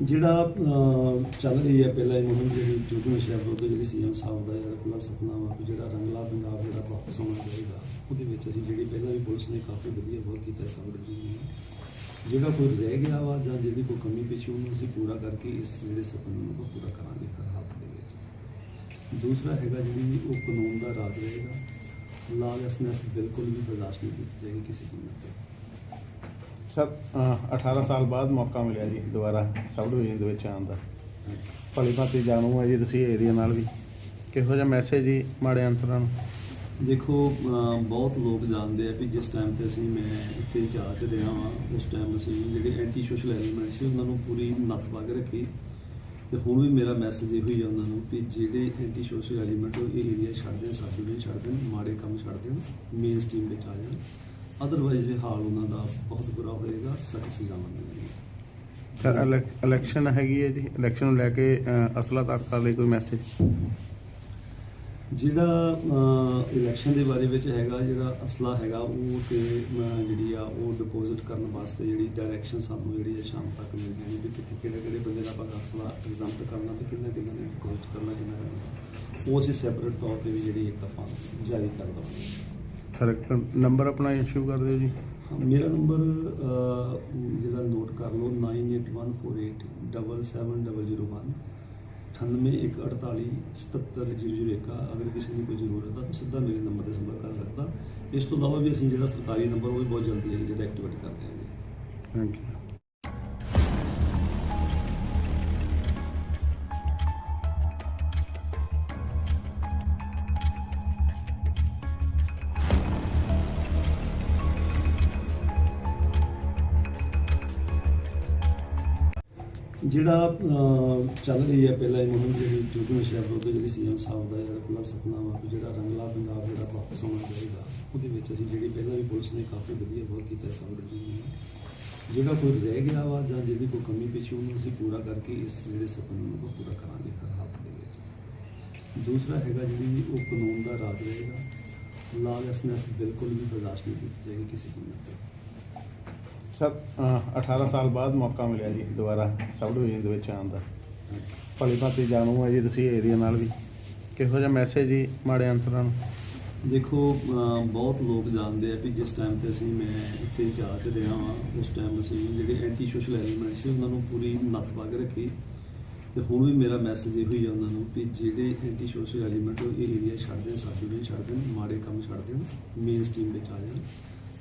ਜਿਹੜਾ ਚੱਲ ਰਹੀ ਹੈ ਪਹਿਲਾਂ ਇਹ ਮੁਹਿੰਮ ਜਿਹੜੀ ਜੁਗ ਨਸ਼ਾ ਵਿਰੁੱਧ ਜਿਹੜੀ ਸੀਐਮ ਸਾਹਿਬ ਦਾ ਜਿਹੜਾ ਪਹਿਲਾ ਸੁਪਨਾ ਵਾ ਵੀ ਜਿਹੜਾ ਰੰਗਲਾ ਪੰਜਾਬ ਜਿਹੜਾ ਵਾਪਸ ਆਉਣਾ ਚਾਹੀਦਾ, ਉਹਦੇ ਵਿੱਚ ਅਸੀਂ ਜਿਹੜੀ ਪਹਿਲਾਂ ਵੀ ਪੁਲਿਸ ਨੇ ਕਾਫੀ ਵਧੀਆ ਵਰਕ ਕੀਤਾ ਸਭ ਨੇ। ਜਿਹੜਾ ਕੋਈ ਰਹਿ ਗਿਆ ਵਾ ਜਾਂ ਜਿਹਦੀ ਕੋਈ ਕਮੀ ਪੇਸ਼ੀ ਉਹਨੂੰ ਅਸੀਂ ਪੂਰਾ ਕਰਕੇ ਇਸ ਜਿਹੜੇ ਸੁਪਨੇ ਨੂੰ ਆਪਾਂ ਪੂਰਾ ਕਰਾਂਗੇ ਹਰ ਹਾਲਤ ਦੇ ਵਿੱਚ। ਦੂਸਰਾ ਹੈਗਾ ਜਿਹੜੀ ਉਹ ਕਾਨੂੰਨ ਦਾ ਰਾਜ ਰਹੇਗਾ ਲਾਲੈਸਨੈਸ ਬਿਲਕੁਲ ਵੀ ਬਰਦਾਸ਼ਤ ਨਹੀਂ ਕੀਤੀ ਜਾਏਗੀ ਕਿਸੇ ਕੀਮਤ ਤੇ ਸਰ ਅਹ 18 ਸਾਲ ਬਾਅਦ ਮੌਕਾ ਮਿਲਿਆ ਜੀ ਦੁਬਾਰਾ ਸਬ ਡਿਵੀਜ਼ਨ ਦੇ ਵਿੱਚ ਆਉਣ ਦਾ। ਭਲੀ ਭਾਂਤੀ ਜਾਣੂ ਹੈ ਜੀ ਤੁਸੀਂ ਏਰੀਆ ਨਾਲ ਵੀ। ਕਿਹੋ ਜਿਹਾ ਮੈਸੇਜ ਜੀ ਮਾੜੇ ਅਨਸਰਾਂ ਨੂੰ? ਦੇਖੋ, ਅਹ, ਬਹੁਤ ਲੋਕ ਜਾਣਦੇ ਆ ਵੀ ਜਿਸ ਟਾਈਮ ਤੇ ਅਸੀਂ ਮੈਂ ਇੱਥੇ ਇੰਚਾਰਜ ਰਿਹਾ ਹਾਂ ਉਸ ਟਾਈਮ ਅਸੀਂ ਜਿਹੜੇ ਐਂਟੀ ਸੋਸ਼ਲ ਐਲੀਮੈਂਟ ਸੀ, ਉਹਨਾਂ ਨੂੰ ਪੂਰੀ ਨੱਥ ਪਾ ਕੇ ਰੱਖੀ। ਤੇ ਹੁਣ ਵੀ ਮੇਰਾ ਮੈਸੇਜ ਇਹੋ ਹੀ ਆ ਉਹਨਾਂ ਨੂੰ ਕਿ ਜਿਹੜੇ ਐਂਟੀ ਸੋਸ਼ਲ ਐਲੀਮੈਂਟ ਉਹ ਇਹ ਏਰੀਆ ਛੱਡ ਦੇਣ, ਸਾਡੀ ਨਹੀਂ ਛੱਡ ਦੇਣ, ਮਾੜੇ ਕੰਮ ਛੱਡ ਦੇਣ ਮੇਨ ਸਟ੍ਰੀਮ ਵਿੱਚ ਆ ਜਾਣ। ਅਦਰਵਾਈਜ਼ ਇਹ ਹਾਲ ਉਹਨਾਂ ਦਾ ਬਹੁਤ ਬੁਰਾ ਹੋਏਗਾ ਸਖਤ ਸਜ਼ਾਵਾਂ ਮਿਲਣਗੀਆਂ ਸਰ ਇਲੈਕ- ਇਲੈਕਸ਼ਨ ਹੈਗੀ ਹੈ ਜੀ। ਇਲੈਕਸ਼ਨ ਨੂੰ ਲੈ ਕੇ ਅਸਲਾ ਤਾਕਤਾਂ ਲਈ ਕੋਈ ਮੈਸੇਜ ਜਿਹੜਾ ਇਲੈਕਸ਼ਨ ਦੇ ਬਾਰੇ ਵਿੱਚ ਹੈਗਾ ਜਿਹੜਾ ਅਸਲਾ ਹੈਗਾ ਉਹ ਤੇ ਜਿਹੜੀ ਆ ਉਹ ਡਿਪੋਜ਼ਿਟ ਕਰਨ ਵਾਸਤੇ ਜਿਹੜੀ ਡਾਇਰੈਕਸ਼ਨ ਸਾਨੂੰ ਜਿਹੜੀ ਹੈ ਸ਼ਾਮ ਤੱਕ ਮਿਲ ਜਾਣੀ ਵੀ ਕਿੱਥੇ ਕਿਹੜੇ ਕਿਹੜੇ ਬੰਦੇ ਦਾ ਆਪਾਂ ਅਸਲਾ ਐਗਜ਼ਾਮਟ ਕਰਨਾ ਤੇ ਕਿੰਨਾ ਕਿੰਨਾ ਨੇ ਡਿਪੋਜ਼ਿਟ ਕਰਨਾ ਕਿੰਨਾ ਕਰਨਾ। ਉਹ ਅਸੀਂ ਸੈਪਰੇਟ ਤੌਰ ਤੇ ਵੀ ਜਿਹੜੀ ਇੱਕ ਆਪਾਂ ਜਾਰੀ ਕਰ ਦਵਾਂਗੇ। ਸਰ ਨੰਬਰ ਆਪਣਾ ਇਸ਼ੂ ਕਰ ਦਿਓ ਜੀ। ਮੇਰਾ ਨੰਬਰ ਜਿਹੜਾ ਨੋਟ ਕਰ ਲਓ 9814877001 9814877001 ਅਗਰ ਕਿਸੇ ਨੂੰ ਕੋਈ ਜ਼ਰੂਰਤ ਹੈ ਤਾਂ ਸਿੱਧਾ ਮੇਰੇ ਨੰਬਰ ਤੇ ਸੰਪਰਕ ਕਰ ਸਕਦਾ। ਇਸ ਤੋਂ ਇਲਾਵਾ ਵੀ ਅਸੀਂ ਜਿਹੜਾ ਸਰਕਾਰੀ ਨੰਬਰ ਉਹ ਵੀ ਬਹੁਤ ਜਲਦੀ ਹੈ ਜਿਹੜਾ ਐਕਟੀਵੇਟ ਕਰ ਦਿਆਂਗੇ। ਥੈਂਕ ਯੂ ਜਿਹੜਾ ਚੱਲ ਰਹੀ ਹੈ ਪਹਿਲਾਂ ਇਹ ਮੁਹਿੰਮ ਜਿਹੜੀ ਜੁਗ ਨਸ਼ਾ ਦੇ ਜਿਹੜੀ ਸੀਐਮ ਸਾਹਿਬ ਦਾ ਜਿਹੜਾ ਪਹਿਲਾ ਸੁਪਨਾ ਵਾ ਵੀ ਜਿਹੜਾ ਰੰਗਲਾ ਪੰਜਾਬ ਜਿਹੜਾ ਵਾਪਸ ਆਉਣਾ ਚਾਹੀਦਾ, ਉਹਦੇ ਵਿੱਚ ਅਸੀਂ ਜਿਹੜੀ ਪਹਿਲਾਂ ਵੀ ਪੁਲਿਸ ਨੇ ਕਾਫੀ ਵਧੀਆ ਵਰਕ ਕੀਤਾ ਸਭ ਨੇ ਜਿਹੜਾ ਕੋਈ ਰਹਿ ਗਿਆ ਵਾ ਜਾਂ ਜਿਹਦੀ ਕੋਈ ਕਮੀ ਪੇਸ਼ੀ ਉਹਨੂੰ ਅਸੀਂ ਪੂਰਾ ਕਰਕੇ ਇਸ ਜਿਹੜੇ ਸੁਪਨੇ ਨੂੰ ਪੂਰਾ ਕਰਾਂਗੇ ਹਰ ਹਾਲਤ ਦੇ ਵਿੱਚ। ਦੂਸਰਾ ਹੈਗਾ ਜਿਹੜੀ ਉਹ ਕਾਨੂੰਨ ਦਾ ਰਾਜ ਰਹੇਗਾ। ਲਾਲੈਸਨੈਸ ਬਿਲਕੁਲ ਵੀ ਬਰਦਾਸ਼ਤ ਨਹੀਂ ਕੀਤੀ ਜਾਏਗੀ ਕਿਸੇ ਕੀਮਤ ਤੇ। ਸਰ ਅਹ 18 ਸਾਲ ਬਾਅਦ ਮੌਕਾ ਮਿਲਿਆ ਜੀ ਦੁਬਾਰਾ ਸਬ ਡਿਵੀਜ਼ਨ ਦੇ ਵਿੱਚ ਆਉਣ ਦਾ। ਭਲੀ ਭਾਤੀ ਜਾਣੂ ਹੈ ਜੀ ਤੁਸੀਂ ਏਰੀਆ ਨਾਲ ਵੀ। ਕਿਹੋ ਜਿਹਾ ਮੈਸੇਜ ਜੀ ਮਾੜੇ ਅਨਸਰਾਂ ਨੂੰ? ਦੇਖੋ ਬਹੁਤ ਲੋਕ ਜਾਣਦੇ ਆ ਵੀ ਜਿਸ ਟਾਈਮ ਤੇ ਅਸੀਂ ਮੈਂ ਇੱਥੇ ਇੰਚਾਰਜ ਰਿਹਾ ਹਾਂ ਉਸ ਟਾਈਮ ਅਸੀਂ ਜਿਹੜੇ ਐਂਟੀ ਸੋਸ਼ਲ ਐਲੀਮੈਂਟ ਸੀ, ਉਹਨਾਂ ਨੂੰ ਪੂਰੀ ਨੱਥ ਪਾ ਕੇ ਰੱਖੀ। ਤੇ ਹੁਣ ਵੀ ਮੇਰਾ ਮੈਸੇਜ ਇਹੋ ਹੀ ਆ ਉਹਨਾਂ ਨੂੰ ਕਿ ਜਿਹੜੇ ਐਂਟੀ ਸੋਸ਼ਲ ਐਲੀਮੈਂਟ ਉਹ ਇਹ ਏਰੀਆ ਛੱਡ ਦੇਣ, ਸਾਡੀ ਨਹੀਂ ਛੱਡ ਦੇਣ, ਮਾੜੇ ਕੰਮ ਛੱਡ ਦੇਣ ਮੇਨ ਸਟ੍ਰੀਮ ਵਿੱਚ ਆ ਜਾਣ।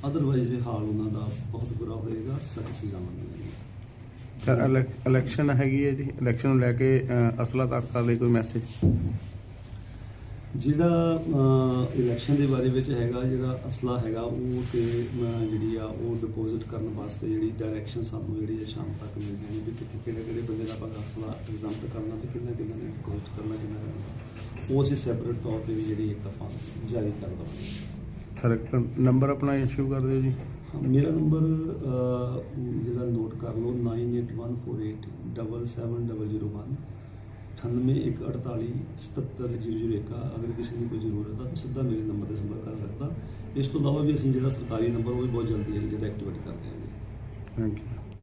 ਅਦਰਵਾਈਜ਼ ਇਹ ਹਾਲ ਉਹਨਾਂ ਦਾ ਬਹੁਤ ਬੁਰਾ ਹੋਏਗਾ ਸਖਤ ਸਜ਼ਾਵਾਂ ਮਿਲਣਗੀਆਂ ਸਰ ਇਲੈਕ- ਇਲੈਕਸ਼ਨ ਹੈਗੀ ਹੈ ਜੀ। ਇਲੈਕਸ਼ਨ ਨੂੰ ਲੈ ਕੇ ਅਸਲਾ ਤਾਕਤਾਂ ਲਈ ਕੋਈ ਮੈਸੇਜ ਜਿਹੜਾ ਇਲੈਕਸ਼ਨ ਦੇ ਬਾਰੇ ਵਿੱਚ ਹੈਗਾ ਜਿਹੜਾ ਅਸਲਾ ਹੈਗਾ ਉਹ ਤੇ ਜਿਹੜੀ ਆ ਉਹ ਡਿਪੋਜ਼ਿਟ ਕਰਨ ਵਾਸਤੇ ਜਿਹੜੀ ਡਾਇਰੈਕਸ਼ਨ ਸਾਨੂੰ ਜਿਹੜੀ ਹੈ ਸ਼ਾਮ ਤੱਕ ਮਿਲ ਜਾਣੀ ਵੀ ਕਿੱਥੇ ਕਿਹੜੇ ਕਿਹੜੇ ਬੰਦੇ ਦਾ ਆਪਾਂ ਅਸਲਾ ਐਗਜ਼ਾਮਟ ਕਰਨਾ ਤੇ ਕਿੰਨਾ ਕਿੰਨਾ ਨੇ ਡਿਪੋਜ਼ਿਟ ਕਰਨਾ ਕਿੰਨਾ ਕਰਨਾ ਉਹ ਅਸੀਂ ਸੈਪਰੇਟ ਤੌਰ ਤੇ ਵੀ ਜਿਹੜੀ ਇੱਕ ਆਪਾਂ ਜਾਰੀ ਕਰ ਦਵਾਂਗੇ। ਕਰੈਕਟ ਨੰਬਰ ਆਪਣਾ ਇਸ਼ੂ ਕਰ ਦਿਓ ਜੀ ਹਾਂ, ਮੇਰਾ ਨੰਬਰ ਜਿਹੜਾ ਨੋਟ ਕਰ ਲਓ 9814877001 9814877001 ਅਗਰ ਕਿਸੇ ਨੂੰ ਕੋਈ ਜ਼ਰੂਰਤ ਆ ਤਾਂ ਸਿੱਧਾ ਮੇਰੇ ਨੰਬਰ ਤੇ ਸੰਪਰਕ ਕਰ ਸਕਦਾ ਇਸ ਤੋਂ ਇਲਾਵਾ ਵੀ ਅਸੀਂ ਜਿਹੜਾ ਸਰਕਾਰੀ ਨੰਬਰ ਉਹ ਵੀ ਬਹੁਤ ਜਲਦੀ ਹੈ ਜਿਹੜਾ ਐਕਟੀਵੇਟ ਕਰ ਦਿਆਂਗੇ ਥੈਂਕ ਯੂ